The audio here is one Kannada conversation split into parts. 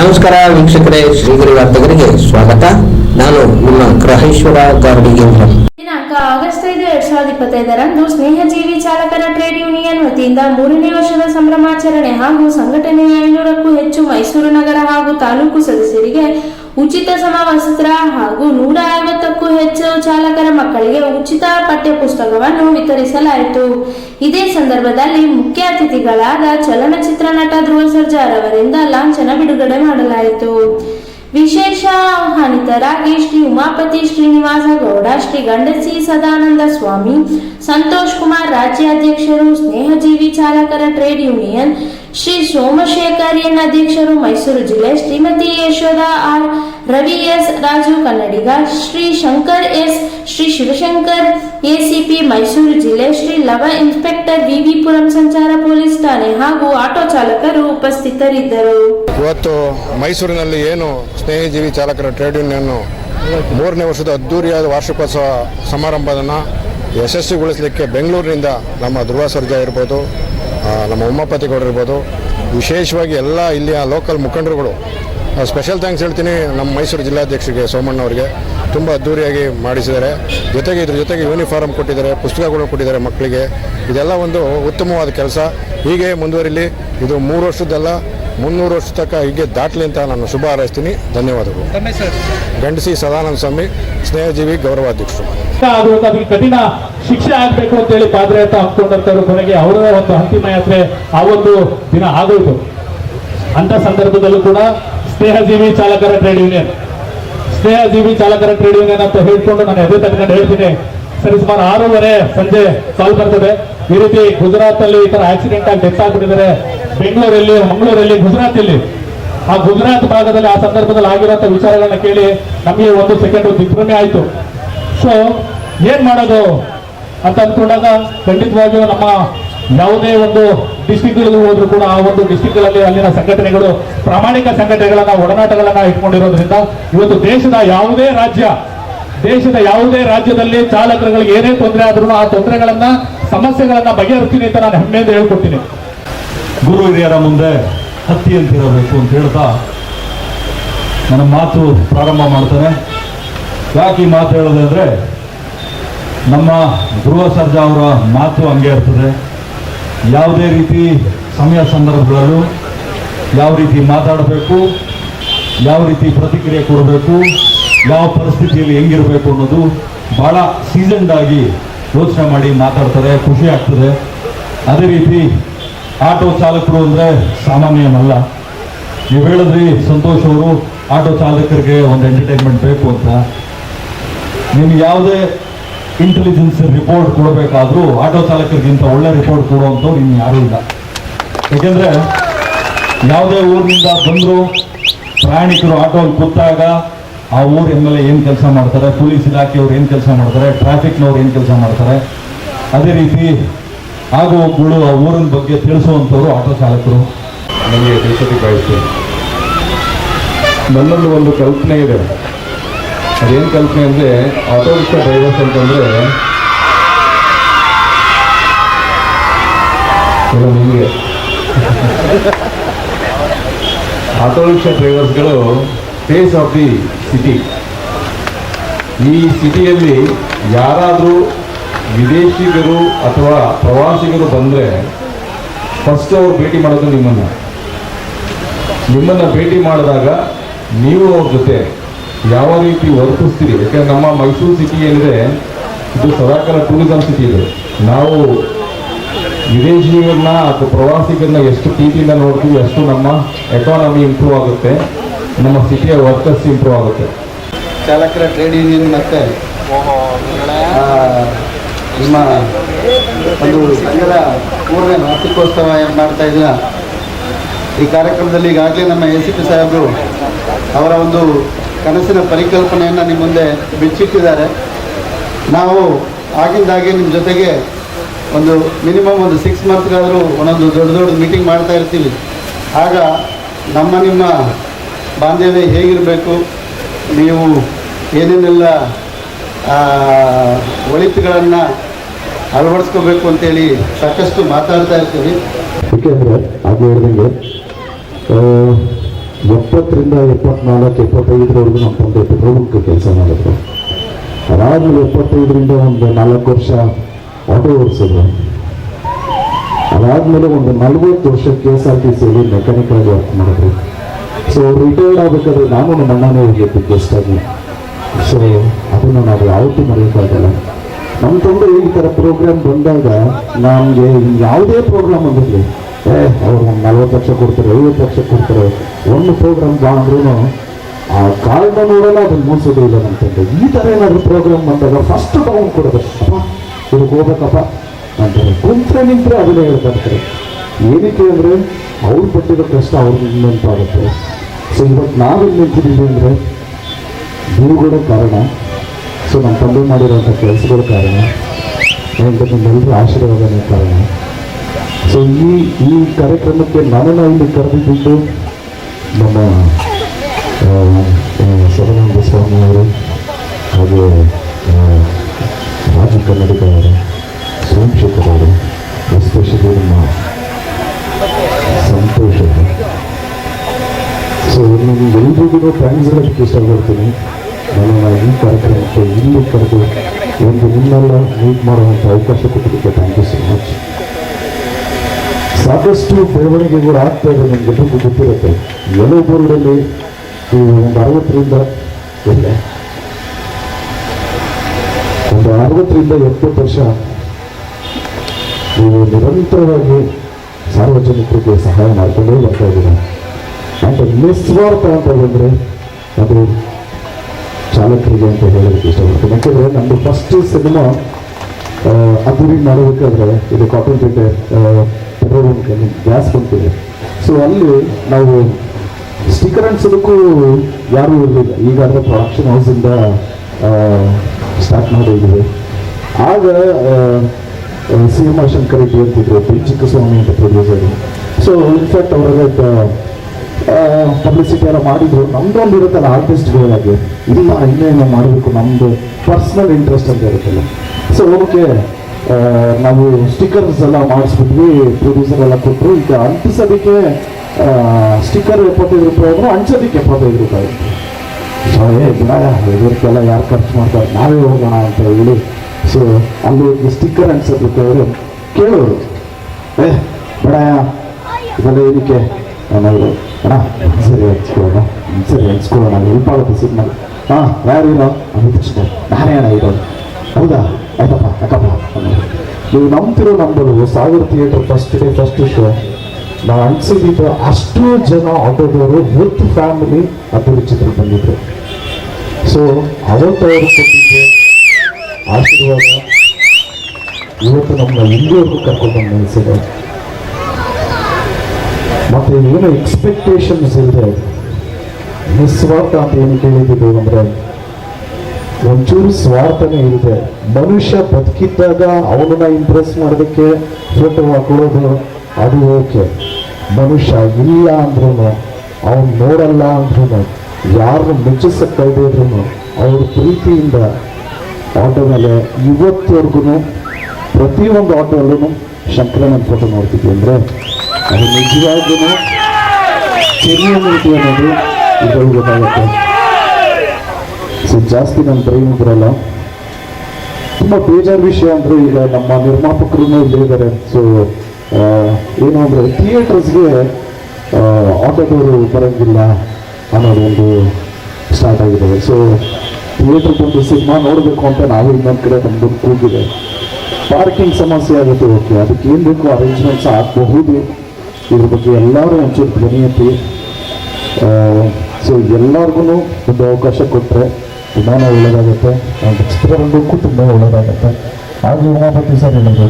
ನಮಸ್ಕಾರ ವೀಕ್ಷಕರೇ, ಶ್ರೀಗಿರಿ ವಾರ್ತೆಗರಿಗೆ ಸ್ವಾಗತ. ನಾನು ನಿಮ್ಮ ಗ್ರಹೇಶ್ವರ ಗಾರ್ಡಿಗೇಂದ್ರ ದಿನಾಂಕ ಆಗಸ್ಟ್ ಐದು, ಎರಡ್ ಸಾವಿರದ ಇಪ್ಪತ್ತೈದರಂದು ಸ್ನೇಹಜೀವಿ ಚಾಲಕರ ಟ್ರೇಡ್ ಯೂನಿಯನ್ ವತಿಯಿಂದ ಮೂರನೇ ವರ್ಷದ ಸಂಭ್ರಮಾಚರಣೆ ಹಾಗೂ ಸಂಘಟನೆಯ ಐನೂರಕ್ಕೂ ಹೆಚ್ಚು ಮೈಸೂರು ನಗರ ಹಾಗೂ ತಾಲೂಕು ಸದಸ್ಯರಿಗೆ ಉಚಿತ ಸಮವಸ್ತ್ರ ಮಕ್ಕಳಿಗೆ ಉಚಿತ ಪಠ್ಯಪುಸ್ತಕವನ್ನು ವಿತರಿಸಲಾಯಿತು. ಇದೇ ಸಂದರ್ಭದಲ್ಲಿ ಮುಖ್ಯ ಅತಿಥಿಗಳಾದ ಚಲನಚಿತ್ರ ನಟ ಧ್ರುವ ಸರ್ಜಾರ್ ಅವರಿಂದ ಲಾಂಛನ ಬಿಡುಗಡೆ ಮಾಡಲಾಯಿತು. ವಿಶೇಷ ಆಹ್ವಾನಿತರಾಗಿ ಶ್ರೀ ಉಮಾಪತಿ ಶ್ರೀನಿವಾಸ ಗೌಡ, ಶ್ರೀ ಗಂಡಸಿ ಸದಾನಂದ ಸ್ವಾಮಿ, ಸಂತೋಷ್ ಕುಮಾರ್ ರಾಜ್ಯಾಧ್ಯಕ್ಷರು, ಸ್ನೇಹಜೀವಿ ಚಾಲಕರ trade union, Shri Somashekar N ಅಧ್ಯಕ್ಷರು, ಮೈಸೂರು ಜಿಲ್ಲೆ Shrimati Yashoda R Ravi S Raju Kannadiga, Shri Shankar S, Shri Shivashankar, ACP Mysuru ಜಿಲ್ಲೆ, ಶ್ರೀ ಲವ ಇನ್ಸ್ಪೆಕ್ಟರ್ ವಿವಿಪುರಂ ಸಂಚಾರ ಪೊಲೀಸ್ ಠಾಣೆ ಹಾಗೂ ಆಟೋ ಚಾಲಕರು ಉಪಸ್ಥಿತರಿದ್ದರು. ಇವತ್ತು ಮೈಸೂರಿನಲ್ಲಿ ಏನು ಸ್ನೇಹಿಜೀವಿ ಚಾಲಕರ ಟ್ರೇಡ್ ಯೂನಿಯನ್ ಮೂರನೇ ವರ್ಷದ ಅದ್ದೂರಿಯಾದ ವಾರ್ಷಿಕೋತ್ಸವ ಸಮಾರಂಭವನ್ನು ಯಶಸ್ವಿಗೊಳಿಸಲಿಕ್ಕೆ ಬೆಂಗಳೂರಿನಿಂದ ನಮ್ಮ ಧ್ರುವ ಸರ್ಜಾ ಇರ್ಬೋದು ನಮ್ಮ ಉಮಾಪತಿ ಗೌಡರು ಇರ್ಬೋದು, ವಿಶೇಷವಾಗಿ ಎಲ್ಲ ಇಲ್ಲಿಯ ಲೋಕಲ್ ಮುಖಂಡರುಗಳು ಸ್ಪೆಷಲ್ ಥ್ಯಾಂಕ್ಸ್ ಹೇಳ್ತೀನಿ ನಮ್ಮ ಮೈಸೂರು ಜಿಲ್ಲಾಧ್ಯಕ್ಷರಿಗೆ ಸೋಮಣ್ಣ ಅವರಿಗೆ. ತುಂಬ ಅದ್ದೂರಿಯಾಗಿ ಮಾಡಿಸಿದ್ದಾರೆ. ಜೊತೆಗೆ ಇದ್ರ ಜೊತೆಗೆ ಯೂನಿಫಾರ್ಮ್ ಕೊಟ್ಟಿದ್ದಾರೆ ಪುಸ್ತಕಗಳು ಕೊಟ್ಟಿದ್ದಾರೆ ಮಕ್ಕಳಿಗೆ. ಇದೆಲ್ಲ ಒಂದು ಉತ್ತಮವಾದ ಕೆಲಸ. ಹೀಗೆ ಮುಂದುವರಿಲಿ. ಇದು ಮೂರು ವರ್ಷದ್ದಲ್ಲ ಮುನ್ನೂರು ವರ್ಷ ತನಕ ಹೀಗೆ ದಾಟಲಿ ಅಂತ ನಾನು ಶುಭ ಹಾರೈಸ್ತೀನಿ. ಧನ್ಯವಾದಗಳು. ಗಂಡಸಿ ಸದಾನಂದ ಸ್ವಾಮಿ ಸ್ನೇಹಜೀವಿ ಗೌರವಾಧ್ಯಕ್ಷರು. ಅದು ಅದಕ್ಕೆ ಕಠಿಣ ಶಿಕ್ಷೆ ಆಗಬೇಕು ಅಂತ ಹೇಳಿ ಪಾದ್ರೆ ಅಂತ ಹಾಕೊಂಡಂತವರು ಕೊನೆಗೆ ಅವರ ಒಂದು ಅಂತಿಮ ಯಾತ್ರೆ ಆ ಒಂದು ದಿನ ಆಗೋಯ್ತು. ಅಂತ ಸಂದರ್ಭದಲ್ಲೂ ಕೂಡ ಸ್ನೇಹಜೀವಿ ಚಾಲಕರ ಟ್ರೇಡ್ ಯೂನಿಯನ್ ಸ್ನೇಹಜೀವಿ ಚಾಲಕರ ಟ್ರೇಡ್ ಯೂನಿಯನ್ ಅಂತ ಹೇಳ್ಕೊಂಡು ನಾನು ಎದೆ ತಟ್ಕೊಂಡು ಹೇಳ್ತೀನಿ. ಸರಿ, ಸುಮಾರು ಆರೂವರೆ ಸಂಜೆ ಕಾಲ್ ಬರ್ತದೆ. ಈ ರೀತಿ ಗುಜರಾತ್ ಅಲ್ಲಿ ಈ ತರ ಆಕ್ಸಿಡೆಂಟ್ ಆಗಿ ಡೆತ್ ಆಗ್ಬಿಟ್ಟಿದ್ದಾರೆ. ಬೆಂಗಳೂರಲ್ಲಿ, ಮಂಗಳೂರಲ್ಲಿ ಗುಜರಾತ್ ಅಲ್ಲಿ ಆ ಗುಜರಾತ್ ಭಾಗದಲ್ಲಿ ಆ ಸಂದರ್ಭದಲ್ಲಿ ಆಗಿರೋಂಥ ವಿಚಾರಗಳನ್ನ ಕೇಳಿ ನಮಗೆ ಒಂದು ಸೆಕೆಂಡ್ ದಿಗ್ಭ್ರಮೆ ಆಯ್ತು. ಸೊ ಏನ್ ಮಾಡೋದು? ಅಂತ ಅಂದ್ಕೊಂಡಾಗ ಖಂಡಿತವಾಗಿಯೂ ನಮ್ಮ ಯಾವುದೇ ಒಂದು ಡಿಸ್ಟಿಕ್ಗಳಲ್ಲಿ ಹೋದ್ರು ಕೂಡ ಆ ಒಂದು ಡಿಸ್ಟಿಕ್ಗಳಲ್ಲಿ ಅಲ್ಲಿನ ಸಂಘಟನೆಗಳು, ಪ್ರಾಮಾಣಿಕ ಸಂಘಟನೆಗಳನ್ನ, ಒಡನಾಟಗಳನ್ನ ಇಟ್ಕೊಂಡಿರೋದ್ರಿಂದ ಇವತ್ತು ದೇಶದ ಯಾವುದೇ ರಾಜ್ಯ, ದೇಶದ ಯಾವುದೇ ರಾಜ್ಯದಲ್ಲಿ ಚಾಲಕರುಗಳಿಗೆ ಏನೇ ತೊಂದರೆ ಆದ್ರೂ ಆ ತೊಂದರೆಗಳನ್ನ, ಸಮಸ್ಯೆಗಳನ್ನ ಬಗೆಹರಿಸ್ತೀನಿ ಅಂತ ನಾನು ಹೆಮ್ಮೆಯಿಂದ ಹೇಳ್ಕೊಡ್ತೀನಿ. ಗುರು ಹಿರಿಯರ ಮುಂದೆ ಹತ್ತಿ ಅಂತಿರಬೇಕು ಅಂತ ಹೇಳ್ತಾ ನನ್ನ ಮಾತು ಪ್ರಾರಂಭ ಮಾಡ್ತಾನೆ. ಯಾಕೆ ಈ ಮಾತು ಹೇಳೋದಾದ್ರೆ ನಮ್ಮ ಗೃಹ ಸರ್ಜಾ ಅವರ ಮಾತು ಹಂಗೆ ಇರ್ತದೆ. ಯಾವುದೇ ರೀತಿ ಸಮಯ ಸಂದರ್ಭಗಳಲ್ಲೂ ಯಾವ ರೀತಿ ಮಾತಾಡಬೇಕು, ಯಾವ ರೀತಿ ಪ್ರತಿಕ್ರಿಯೆ ಕೊಡಬೇಕು, ಯಾವ ಪರಿಸ್ಥಿತಿಯಲ್ಲಿ ಹೆಂಗಿರಬೇಕು ಅನ್ನೋದು ಭಾಳ ಸೀಸನ್ಡ್ ಆಗಿ ಯೋಚನೆ ಮಾಡಿ ಮಾತಾಡ್ತಾರೆ, ಖುಷಿ ಆಗ್ತದೆ. ಅದೇ ರೀತಿ ಆಟೋ ಚಾಲಕರು ಅಂದರೆ ಸಾಮಾನ್ಯನಲ್ಲ. ನೀವು ಹೇಳಿದ್ರಿ ಸಂತೋಷ್ ಅವರು ಆಟೋ ಚಾಲಕರಿಗೆ ಒಂದು ಎಂಟರ್ಟೈನ್ಮೆಂಟ್ ಬೇಕು ಅಂತ. ನಿಮ್ಗೆ ಯಾವುದೇ ಇಂಟೆಲಿಜೆನ್ಸ್ ರಿಪೋರ್ಟ್ ಕೊಡಬೇಕಾದ್ರೂ ಆಟೋ ಚಾಲಕರಿಗಿಂತ ಒಳ್ಳೆ ರಿಪೋರ್ಟ್ ಕೊಡುವಂಥವ್ರು ಇನ್ನು ಯಾರೂ ಇಲ್ಲ. ಏಕೆಂದರೆ ಯಾವುದೇ ಊರಿನಿಂದ ಬಂದರು ಪ್ರಯಾಣಿಕರು ಆಟೋಲ್ಲಿ ಕೂತಾಗ ಆ ಊರ ಎಂ ಏನು ಕೆಲಸ ಮಾಡ್ತಾರೆ, ಪೊಲೀಸ್ ಇಲಾಖೆಯವ್ರು ಏನು ಕೆಲಸ ಮಾಡ್ತಾರೆ, ಟ್ರಾಫಿಕ್ನವ್ರು ಏನು ಕೆಲಸ ಮಾಡ್ತಾರೆ, ಅದೇ ರೀತಿ ಆಗು ಹೋಗುಗಳು ಆ ಊರಿನ ಬಗ್ಗೆ ತಿಳಿಸುವಂಥವ್ರು ಆಟೋ ಚಾಲಕರು. ನನಗೆ ತಿಳಿಸೋದಕ್ಕೆ ಬಯಸ್ತೀನಿ ನನ್ನಲ್ಲಿ ಒಂದು ಕಲ್ಪನೆ ಇದೆ. ಅದೇನು ಕಲ್ಪನೆ ಅಂದರೆ ಆಟೋ ರಿಕ್ಷಾ ಡ್ರೈವರ್ಸ್ ಅಂತಂದರೆ ನಿಮಗೆ. ಆಟೋ ರಿಕ್ಷಾ ಡ್ರೈವರ್ಸ್ಗಳು ಫೇಸ್ ಆಫ್ ದಿ ಸಿಟಿ ಈ ಸಿಟಿಯಲ್ಲಿ ಯಾರಾದರೂ ವಿದೇಶಿಗರು ಅಥವಾ ಪ್ರವಾಸಿಗರು ಬಂದರೆ ಫಸ್ಟ್ ಅವ್ರು ಭೇಟಿ ಮಾಡೋದು ನಿಮ್ಮನ್ನು. ನಿಮ್ಮನ್ನು ಭೇಟಿ ಮಾಡಿದಾಗ ನೀವು ಅವ್ರ ಜೊತೆ ಯಾವ ರೀತಿ ವರ್ತಿಸ್ತೀರಿ ಯಾಕಂದ್ರೆ ನಮ್ಮ ಮೈಸೂರು ಸಿಟಿ ಏನಿದೆ ಇದು ಸದಾಕಾಲ ಟೂರಿಸಂ ಸಿಟಿ ಇದೆ. ನಾವು ವಿದೇಶಿಯರನ್ನ ಅಥವಾ ಪ್ರವಾಸಿಗರನ್ನ ಎಷ್ಟು ಪ್ರೀತಿಯಿಂದ ನೋಡ್ತೀವಿ ಅಷ್ಟು ನಮ್ಮ ಎಕಾನಮಿ ಇಂಪ್ರೂವ್ ಆಗುತ್ತೆ. ನಮ್ಮ ಸಿಟಿಯ ವರ್ಕರ್ಸ್ ಇಂಪ್ರೂವ್ ಆಗುತ್ತೆ. ಚಾಲಕರ ಟ್ರೇಡ್ ಯೂನಿಯನ್ ಮತ್ತು ಆ, ನಿಮ್ಮ ಒಂದು ಸಂಘದ ಮೂರನೇ ವಾರ್ಷಿಕೋತ್ಸವ ಏನು ಮಾಡ್ತಾ ಇದ್ದೀರ? ಈ ಕಾರ್ಯಕ್ರಮದಲ್ಲಿ ಈಗಾಗಲೇ ನಮ್ಮ ಎ ಸಿ ಪಿ ಸಾಹೇಬರು ಅವರ ಒಂದು ಕನಸಿನ ಪರಿಕಲ್ಪನೆಯನ್ನು ನಿಮ್ಮ ಮುಂದೆ ಬಿಚ್ಚಿಟ್ಟಿದ್ದಾರೆ. ನಾವು ಆಗಿಂದಾಗೆ ನಿಮ್ಮ ಜೊತೆಗೆ ಒಂದು ಮಿನಿಮಮ್ ಒಂದು ಸಿಕ್ಸ್ ಮಂತ್ಗಾದರೂ ಒಂದೊಂದು ದೊಡ್ಡ ದೊಡ್ಡ ಮೀಟಿಂಗ್ ಮಾಡ್ತಾ ಇರ್ತೀವಿ. ಆಗ ನಮ್ಮ ನಿಮ್ಮ ಬಾಂಧವ್ಯ ಹೇಗಿರಬೇಕು? ನೀವು ಏನೇನೆಲ್ಲ ಒಳಿತುಗಳನ್ನು ಅಳವಡಿಸ್ಕೋಬೇಕು ಅಂತೇಳಿ ಸಾಕಷ್ಟು ಮಾತಾಡ್ತಾ ಇರ್ತೀವಿ. ಎಪ್ಪತ್ತರಿಂದ ಎಪ್ಪತ್ನಾಲ್ಕು ಎಪ್ಪತ್ತೈದರವರೆಗೂ ನಮ್ಮ ತಂದೆ ಪೆಟ್ರೋಲ್ ಬಂಕ್ ಕೆಲಸ ಮಾಡಿದ್ರು. ರಾಜು ಎಪ್ಪತ್ತೈದರಿಂದ ಒಂದು ನಾಲ್ಕು ವರ್ಷ ಆಟೋ ಓಡಿಸಿದ್ರು. ಅದಾದ್ಮೇಲೆ ಒಂದು ನಲ್ವತ್ತು ವರ್ಷ ಕೆ ಎಸ್ ಆರ್ ಟಿ ಸಿಯಲ್ಲಿ ಮೆಕ್ಯಾನಿಕ್ ಆಗಿ ವರ್ಕ್ ಮಾಡಿದ್ರು. ಸೊ ರಿಟೈರ್ಡ್ ಆಗಬೇಕಾದ್ರೆ ನಾನು ನಮ್ಮ ಅಣ್ಣನೇ ಹೋಗಿದ್ದು ಗೆಸ್ಟ್ ಆಗಿ. ಸೊ ಅದನ್ನು ನಾವು ಯಾವತ್ತೂ ಮರೆಯೋಕ್ಕಾಗಲ್ಲ ನಮ್ಮ ತಂದೆ ಈ ಥರ ಪ್ರೋಗ್ರಾಮ್ ಬಂದಾಗ ನಮಗೆ ಯಾವುದೇ ಪ್ರೋಗ್ರಾಮ್ ಬಂದಿರಲಿ. ಅವ್ರು ಒಂದು ನಲ್ವತ್ತು ಲಕ್ಷ ಕೊಡ್ತಾರೆ, ಐವತ್ತು ಲಕ್ಷ ಕೊಡ್ತಾರೆ. ಒಂದು ಪ್ರೋಗ್ರಾಮ್ ಬಾ ಅಂದ್ರೂ ಆ ಕಾರ್ಡ ನೋಡಲ್ಲ, ಅದನ್ನು ಮುಗಿಸೋದೇ ಇಲ್ಲ ತಂದೆ ಈ ಥರ ಏನಾದರೂ ಪ್ರೋಗ್ರಾಮ್ ಬಂದಾಗ ಫಸ್ಟ್ ತಗೊಂಡು ಅಪ್ಪ ಇದಕ್ಕೆ ಹೋಗ್ಬೇಕಪ್ಪ. ಅಂತಾರೆ ಕುಂತ್ರೆ ನಿಂತರೆ ಅದನ್ನೇ ಹೇಳ್ತಾ ಇರ್ತಾರೆ ಏನಕ್ಕೆ ಅಂದರೆ, ಅವ್ರು ಪಟ್ಟಿರೋ ಕಷ್ಟ ಅವ್ರಿಗೆ ನೆನಪಾಗುತ್ತೆ ಸೊ ಇವತ್ತು ನಾವೆಲ್ಲಿ ನಿಂತಿದ್ದೀವಿ ಅಂದರೆ ನೀವುಗಳ ಕಾರಣ. ಸೊ ನಮ್ಮ ತಂದೆ ಮಾಡಿರೋಂಥ ಕೆಲಸಗಳ ಕಾರಣ. ನಿಮ್ಮೆಲ್ಲರ ಆಶೀರ್ವಾದನೇ ಕಾರಣ. ಸೊ ಈ ಈ ಕಾರ್ಯಕ್ರಮಕ್ಕೆ ನನ್ನನ್ನು ಇಲ್ಲಿ ಕರೆದಿದ್ದು ನಮ್ಮ ಸದಾನಂದ ಸ್ವಾಮಿ ಅವರು, ಹಾಗೆ ಮಾಜಿ ಕನ್ನಡಿಗ ಅವರು, ಸೋಮಶೇಖರ್ ಅವರು, ಎಸ್ಪೆಷಲಿ ನಮ್ಮ ಸಂತೋಷ ಸೊ ನಿಮ್ಗೆಲ್ರಿಗೂ ಥ್ಯಾಂಕ್ಸ್ ಹೇಳೋದಕ್ಕೆ ಇಷ್ಟಪಡ್ತೀನಿ. ನಾನು ಈ ಕಾರ್ಯಕ್ರಮಕ್ಕೆ ಇಲ್ಲಿ ಕರೆದು ಒಂದು ನಿಮ್ಮೆಲ್ಲ ಮೀಟ್ ಮಾಡುವಂಥ ಅವಕಾಶ ಕೊಟ್ಟಿದ್ದಕ್ಕೆ ಥ್ಯಾಂಕ್ ಯು ಸೊ ಮಚ್ ಸಾಕಷ್ಟು ಬೆಳವಣಿಗೆಗಳು ಆಗ್ತಾ ಇದೆ ನಿಮ್ಗೆಲ್ಲರಿಗೂ ಗೊತ್ತಿರುತ್ತೆ. ಎಲ್ಲೋ ಬೋರ್ಡಲ್ಲಿ ಒಂದು ಅರವತ್ತರಿಂದ ಎಲ್ಲೇ ಒಂದು ಅರವತ್ತರಿಂದ ಎಪ್ಪತ್ತು ವರ್ಷ ನೀವು ನಿರಂತರವಾಗಿ ಸಾರ್ವಜನಿಕರಿಗೆ ಸಹಾಯ ಮಾಡ್ಕೊಂಡೇ ಬರ್ತಾ ಇದ್ದೀರ? ಅಂತ ನಿಸ್ವಾರ್ಥ ಅಂತ ಬಂದರೆ ಅದು ಚಾಲಕರಿಗೆ ಅಂತ ಹೇಳೋದಕ್ಕೆ ಇಷ್ಟಪಡ್ತೀನಿ. ಯಾಕೆಂದರೆ ನಮ್ಮದು ಫಸ್ಟ್ ಸಿನಿಮಾ ಅದ್ದೂರಿ ಮಾಡಬೇಕಾದ್ರೆ ಇದು ಕಾಟನ್ ಪೇಟೆ ಬಂಕ್ ಗ್ಯಾಸ್ ಕೊಡ್ತೇವೆ. ಸೊ ಅಲ್ಲಿ ನಾವು ಸ್ಟಿಕರ್ ಅಂಟಿಸೋದಕ್ಕೂ ಯಾರೂ ಇರಲಿಲ್ಲ. ಈಗಾಗಲೇ ಪ್ರೊಡಕ್ಷನ್ ಹೌಸಿಂದ ಸ್ಟಾರ್ಟ್ ಮಾಡಿದ್ದೀವಿ ಆಗ ಸಿ ಎಂ ಶಂಕರ್ ರೆಡ್ಡಿ ಅಂತಿದ್ರು ಪಿ ಚಿಕ್ಕಸ್ವಾಮಿ ಅಂತ ಪ್ರೊಡ್ಯೂಸರ್ ಸೊ ಇನ್ಫ್ಯಾಕ್ಟ್ ಅವ್ರಿಗೆ ಪಬ್ಲಿಸಿಟಿ ಎಲ್ಲ ಮಾಡಿದ್ರು. ನಮ್ದೊಂದು ಇರುತ್ತಲ್ಲ ಆರ್ಟಿಸ್ಟ್ಗಳಾಗಿ ಇಲ್ಲ ಇನ್ನೇನು ಮಾಡಬೇಕು ನಮ್ಮದು ಪರ್ಸ್ನಲ್ ಇಂಟ್ರೆಸ್ಟ್ ಅಂತ ಇರುತ್ತಲ್ಲ. ಸೊ ಓಕೆ ನಾವು ಸ್ಟಿಕರ್ಸ್ ಎಲ್ಲ ಮಾಡಿಸ್ಬಿಟ್ವಿ ಪ್ರೊಡ್ಯೂಸರ್ ಎಲ್ಲ ಕೊಟ್ಟರು ಈಗ ಅಂಟಿಸೋದಕ್ಕೆ ಸ್ಟಿಕ್ಕರ್ ಎಪ್ಪತ್ತೈದು ರೂಪಾಯಿ ಆದರೂ ಹಂಚೋದಕ್ಕೆ ಎಪ್ಪತ್ತೈದು ರೂಪಾಯಿ. ಸೊ ಏ ಬಿಡ ಇದಕ್ಕೆಲ್ಲ ಯಾರು ಖರ್ಚು ಮಾಡ್ತಾರೆ? ನಾವೇ ಹೋಗೋಣ ಅಂತ ಹೇಳಿ. ಸೊ ಅಲ್ಲಿ ಹೋಗಿ ಸ್ಟಿಕ್ಕರ್ ಅಂಟಿಸೋದಕ್ಕೆ ಕೇಳೋರು. ಏ, ಬೇಡ ಇದೆಲ್ಲ ಏನಕ್ಕೆ? ಅನ್ನೋರು ಅಣ್ಣ ಸರಿ, ಹಂಚ್ಕೊಳ್ಳೋಣ ಸರಿ, ಹಂಚ್ಕೊಳ್ಳೋಣ ಹೆಲ್ಪ್ ಆಗುತ್ತೆ ಸಿಗ್ನಲ್ ಹಾಂ, ಯಾರು ಇರೋ ಅಮಿತ್ ತಕ್ಷಣ ನಾನೇ ಅಣ್ಣ ಇರೋದು. ಹೌದಾ? ಆಯ್ತಪ್ಪ ಯಾಕಪ್ಪ ಅನ್ನೋರು ನೀವು ನಂಬ್ತಿರೋ ನಂಬಲು Sagar theatre first day first show ನಾವು ಅನ್ಸಿದ್ದು ಅಷ್ಟು ಜನ ಆಟೋದವರು ವಿತ್ ಫ್ಯಾಮಿಲಿ ಅದ್ದೂರಿ ಚಿತ್ರ ಬಂದಿದ್ರು. ಸೊ ಅವತ್ತು ಕೊಟ್ಟಿದ್ದೆ. ಆಶೀರ್ವಾದ. ಇವತ್ತು ನಮ್ಮ ಇಲ್ಲಿವರೆಗೂ ಕರ್ಕೊಂಡು ನಿಲ್ಲಿಸಿದೆ ಮತ್ತೆ ಏನು ಎಕ್ಸ್ಪೆಕ್ಟೇಷನ್ಸ್ ಇಲ್ಲದೆ ನಿಸ್ವಾರ್ಥ ಅಂತ ಏನು ಕೇಳಿದ್ದೀವಿ ಅಂದರೆ ಒಂಚೂರು ಸ್ವಾರ್ಥನೇ ಇದೆ ಮನುಷ್ಯ ಬದುಕಿದ್ದಾಗ ಅವನನ್ನ ಇಂಪ್ರೆಸ್ ಮಾಡೋದಕ್ಕೆ ಫೋಟೋ ಹಾಕೊಳ್ಳೋದು ಅದು ಓಕೆ ಮನುಷ್ಯ ಇಲ್ಲ ಅಂದ್ರೂ ಅವನು ನೋಡಲ್ಲ ಅಂದ್ರೂ ಯಾರನ್ನು ಇದೆ ಅಂದ್ರೂ ಅವ್ರ ಪ್ರೀತಿಯಿಂದ ಆಟೋ ಮೇಲೆ ಇವತ್ತವರೆಗೂ ಪ್ರತಿಯೊಂದು ಆಟೋಲ್ಲೂ ಶಂಕರನ ಫೋಟೋ ನೋಡ್ತಿದ್ವಿ ಅಂದರೆ ಅದು ನಿಜವಾಗ್ಲೂ ಚೆನ್ನಾಗಿ ಅನ್ನೋದು ಇದರಲ್ಲಿ ಗೊತ್ತಾಗುತ್ತೆ. ಸೊ ಜಾಸ್ತಿ ನನ್ನ ಬ್ರೈನ್ ಬರಲ್ಲ ತುಂಬ ಬೇಜಾರು ವಿಷಯ ಅಂದರೆ ಈಗ ನಮ್ಮ ನಿರ್ಮಾಪಕರು ಇದ್ದಾರೆ ಸೊ ಏನು ಅಂದರೆ ಥಿಯೇಟರ್ಸ್ಗೆ ಆಟೋದವರು ಬರೋಂಗಿಲ್ಲ ಅನ್ನೋದೊಂದು ಸ್ಟಾರ್ಟ್ ಆಗಿದೆ. ಸೊ ಥಿಯೇಟರ್ ಬಂದು ಸಿನಿಮಾ ನೋಡಬೇಕು ಅಂತ ನಾವು ಇನ್ನೊಂದು ಕಡೆ ನಮ್ದು ಕೂಗಿದೆ ಪಾರ್ಕಿಂಗ್ ಸಮಸ್ಯೆ ಆಗುತ್ತೆ ಓಕೆ ಅದಕ್ಕೆ ಏನು ಬೇಕು ಅರೇಂಜ್ಮೆಂಟ್ಸ್ ಆಗಬಹುದು? ಇದ್ರ ಬಗ್ಗೆ ಎಲ್ಲರೂ ಒಂಚೂರು ಧ್ವನಿ ಸೊ ಎಲ್ಲರಿಗೂ ಒಂದು ಅವಕಾಶ ಕೊಟ್ಟರೆ ತುಂಬಾ ಒಳ್ಳೆಯದಾಗುತ್ತೆ ಚಿತ್ರರಂಗಕ್ಕೂ ತುಂಬ ಒಳ್ಳೆಯದಾಗುತ್ತೆ ಹಾಗೆ ಉಮಾಪತಿ ಸರ್ ಹೇಳಿದ್ರು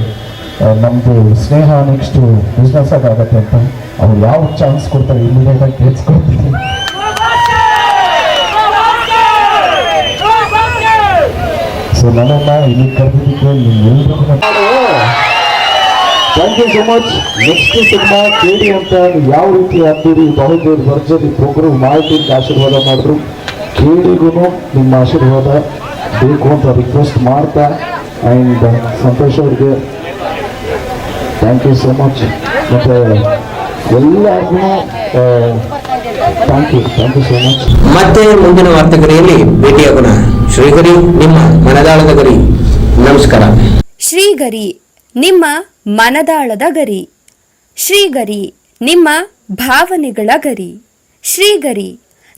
ನಮ್ಮದು ಸ್ನೇಹ ನೆಕ್ಸ್ಟು ಬಿಸ್ನೆಸ್ ಆಗುತ್ತೆ ಅಂತ. ಅವ್ರು ಯಾವ ಚಾನ್ಸ್ ಕೊಡ್ತಾರೆ ಇಮಿಡಿಯೇಟಾಗಿ ಕೇಳಿಸ್ಕೊಡ್ತೀನಿ ಸೊ ನನ್ನ ಇಲ್ಲಿ ಕರೆದಿದ್ದಕ್ಕೆ ನಿಮ್ಮೆಲ್ಲರಿಗೂ thank you so much next cinema ಕೇಳಿ ಅಂತ ಯಾವ ರೀತಿ ಅಂತೀರಿ ಬಹುದೇ ಭರ್ಜರಿ ಪ್ರೋಗ್ರಾಮ್ ಮಾಡಿ ಅಂತ ಆಶೀರ್ವಾದ ಮಾಡಿದ್ರು ಕೇಳಿಗೂ ನಿಮ್ಮ ಆಶೀರ್ವಾದ ಬೇಕು ಅಂತ ರಿಕ್ವೆಸ್ಟ್ ಮಾಡ್ತಾ ಆ್ಯಂಡ್ ಸಂತೋಷ್ ಅವ್ರಿಗೆ ಥ್ಯಾಂಕ್ ಯು ಸೊ ಮಚ್ ಮತ್ತು ಎಲ್ಲರಿಗೂ thank you thank you so much ಮತ್ತೆ ಮುಂದಿನ ವಾರ್ತೆಗರಿಯಲ್ಲಿ ಭೇಟಿಯಾಗೋಣ. ಶ್ರೀಗರಿ ನಿಮ್ಮ ಮನದಾಳದ ಗರಿ. ನಮಸ್ಕಾರ. ಶ್ರೀಗರಿ ನಿಮ್ಮ ಮನದಾಳದ ಗರಿ. ಶ್ರೀಗರಿ ನಿಮ್ಮ ಭಾವನೆಗಳ ಗರಿ. ಶ್ರೀಗರಿ